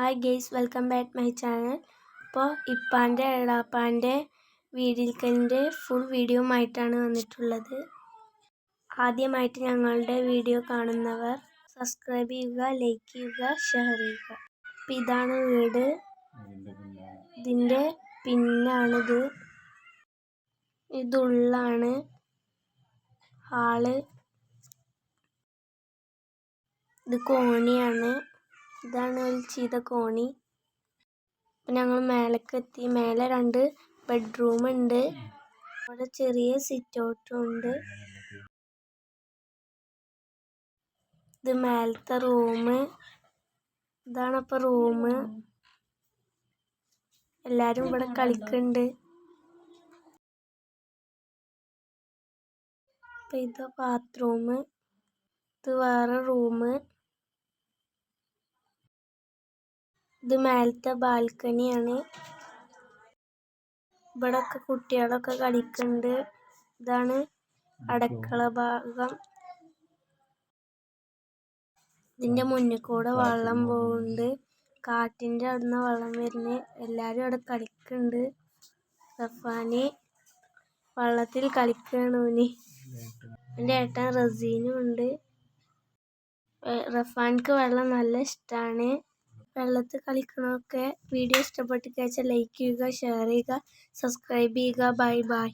Hi guys welcome back my channel ഇപ്പോൾ ഇപ്പാന്റെ എളാപ്പാന്റെ വീടിൽക്കന്റെ full video ആയിട്ടാണ് വന്നിട്ടുള്ളത്. ആദ്യമായിട്ട് ഞങ്ങളുടെ വീഡിയോ കാണുന്നവർ സബ്സ്ക്രൈബ് ചെയ്യുക ലൈക്ക് ചെയ്യുക ഷെയർ ചെയ്യുക. അപ്പം ഇതാണ് വീട്. ഇതിന്റെ പിന്നാണിത്. ഇതുള്ളാണ് ഹാൾ. ഇത് കോണിയാണ്. ഇതാണ് ഒരു ചെയ്ത കോണി. അപ്പം ഞങ്ങൾ മേലേക്ക് എത്തി മേലെ രണ്ട് ബെഡ്റൂം ഉണ്ട്. അവിടെ ചെറിയ സിറ്റ് ഔട്ടും ഉണ്ട്. ഇത് മേലത്തെ റൂം. ഇതാണ് അപ്പം റൂം. എല്ലാവരും ഇവിടെ കളിക്കുന്നുണ്ട് അപ്പം ഇത് ബാത്റൂം. ഇത് വേറെ റൂം. ഇത് മേലത്തെ ബാൽക്കണിയാണ് ഇവിടൊക്കെ കുട്ടികളൊക്കെ കളിക്കുന്നുണ്ട് ഇതാണ് അടക്കള ഭാഗം. ഇതിന്റെ മുന്നിൽ കൂടെ വെള്ളം പോകുന്നുണ്ട് കാറ്റിന്റെ അവിടുന്ന് വെള്ളം വരുന്നത് എല്ലാരും അവിടെ കളിക്കുന്നുണ്ട് റഫാന് വള്ളത്തിൽ കളിക്കുകയാണ് ഓന്. എന്റെ ഏട്ടൻ റസീനും ഉണ്ട്. റഫാൻക്ക് വെള്ളം നല്ല ഇഷ്ടമാണ് വെള്ളത്തിൽ കളിക്കണമൊക്കെ വീഡിയോ ഇഷ്ടപ്പെട്ട് വെച്ചാൽ ലൈക്ക് ചെയ്യുക ഷെയർ ചെയ്യുക സബ്സ്ക്രൈബ് ചെയ്യുക. Bye bye